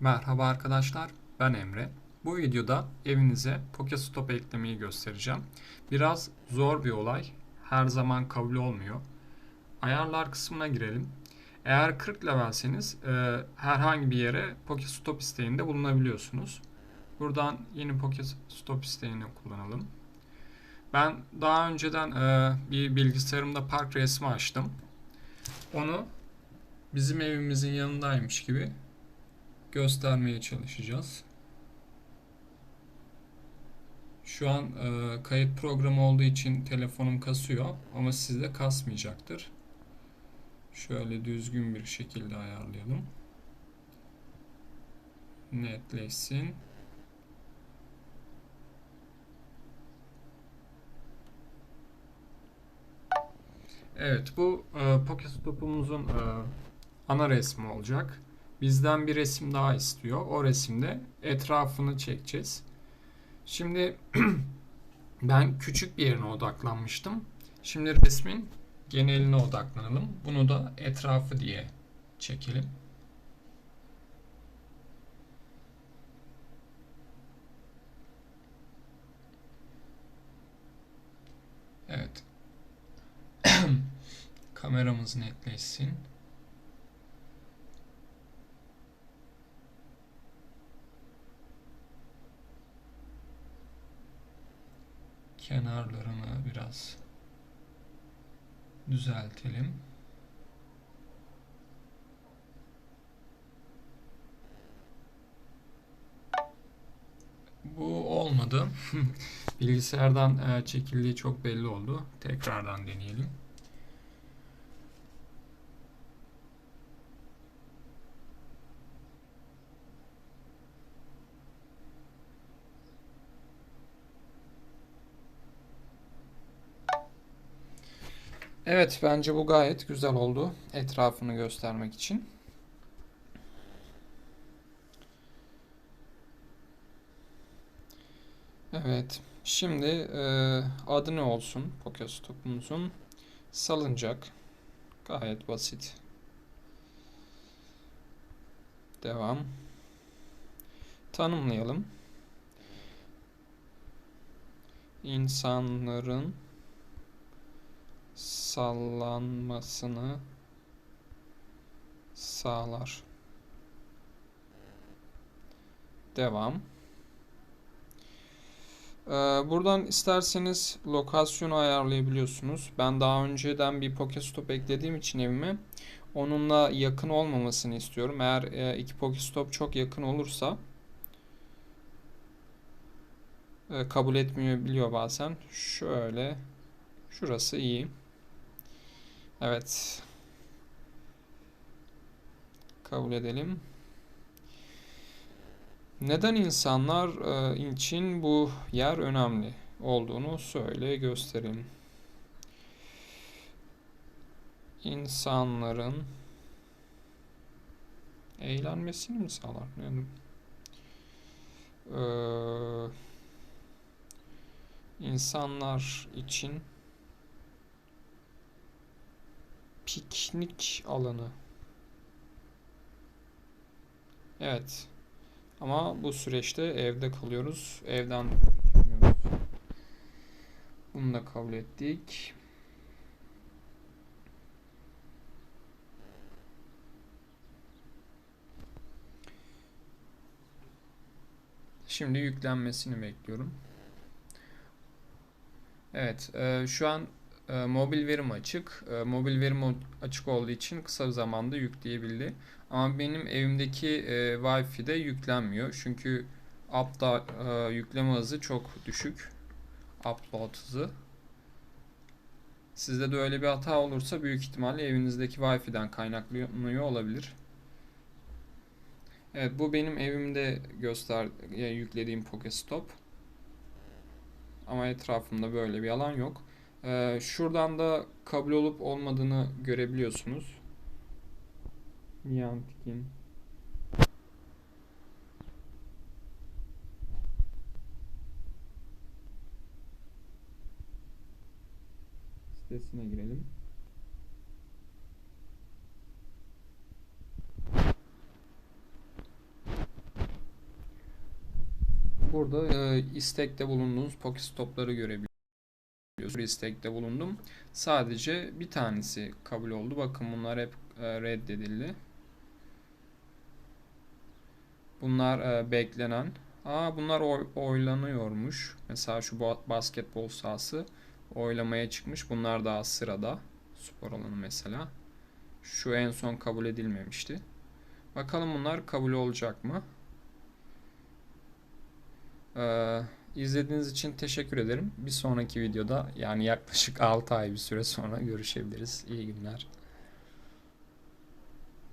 Merhaba arkadaşlar, ben Emre. Bu videoda evinize Pokestop eklemeyi göstereceğim. Biraz zor bir olay, her zaman kabul olmuyor. Ayarlar kısmına girelim. Eğer 40 levelseniz e, herhangi bir yere Pokestop isteğinde bulunabiliyorsunuz. Buradan yeni Pokestop isteğini kullanalım. Ben daha önceden e, bir bilgisayarımda park resmi açtım. Onu bizim evimizin yanındaymış gibi göstermeye çalışacağız. Şu an e, kayıt programı olduğu için telefonum kasıyor ama sizde kasmayacaktır. Şöyle düzgün bir şekilde ayarlayalım. Netleşsin. Evet bu e, Pokestop'umuzun e, ana resmi olacak. Bizden bir resim daha istiyor. O resimde etrafını çekeceğiz. Şimdi ben küçük bir yerine odaklanmıştım. Şimdi resmin geneline odaklanalım. Bunu da etrafı diye çekelim. Evet. Kameramız netleşsin. Kenarlarını biraz düzeltelim. Bu olmadı. Bilgisayardan e, çekildiği çok belli oldu. Tekrardan deneyelim. Evet bence bu gayet güzel oldu etrafını göstermek için. Evet şimdi e, adı ne olsun Pokestop'umuzun? Salıncak. Gayet basit. Devam. Tanımlayalım. İnsanların sallanmasını sağlar. Devam. Ee, buradan isterseniz lokasyonu ayarlayabiliyorsunuz. Ben daha önceden bir Pokestop eklediğim için evime onunla yakın olmamasını istiyorum. Eğer e, iki Pokestop çok yakın olursa e, kabul etmiyor biliyor bazen. Şöyle şurası iyi. Evet. Kabul edelim. Neden insanlar e, için bu yer önemli olduğunu söyle gösterelim. İnsanların eğlenmesini mi sağlar? Yani, insanlar için piknik alanı. Evet. Ama bu süreçte evde kalıyoruz. Evden çıkmıyoruz. Bunu da kabul ettik. Şimdi yüklenmesini bekliyorum. Evet, e, şu an e, mobil verim açık. E, mobil verim açık olduğu için kısa zamanda yükleyebildi. Ama benim evimdeki e, Wi-Fi de yüklenmiyor. Çünkü app'ta e, yükleme hızı çok düşük. Upload hızı. Sizde de öyle bir hata olursa büyük ihtimalle evinizdeki Wi-Fi'den kaynaklanıyor olabilir. Evet bu benim evimde göster yüklediğim Pokestop. Ama etrafımda böyle bir alan yok. Ee, şuradan da kabul olup olmadığını görebiliyorsunuz. Niantic'in sitesine girelim. Burada e, istekte bulunduğunuz Pokestop'ları görebiliyorsunuz. Bir istekte bulundum. Sadece bir tanesi kabul oldu. Bakın bunlar hep e, reddedildi. Bunlar e, beklenen. Aa bunlar oy- oylanıyormuş. Mesela şu ba- basketbol sahası oylamaya çıkmış. Bunlar daha sırada. Spor alanı mesela. Şu en son kabul edilmemişti. Bakalım bunlar kabul olacak mı? Ee, izlediğiniz için teşekkür ederim. Bir sonraki videoda yani yaklaşık 6 ay bir süre sonra görüşebiliriz. İyi günler.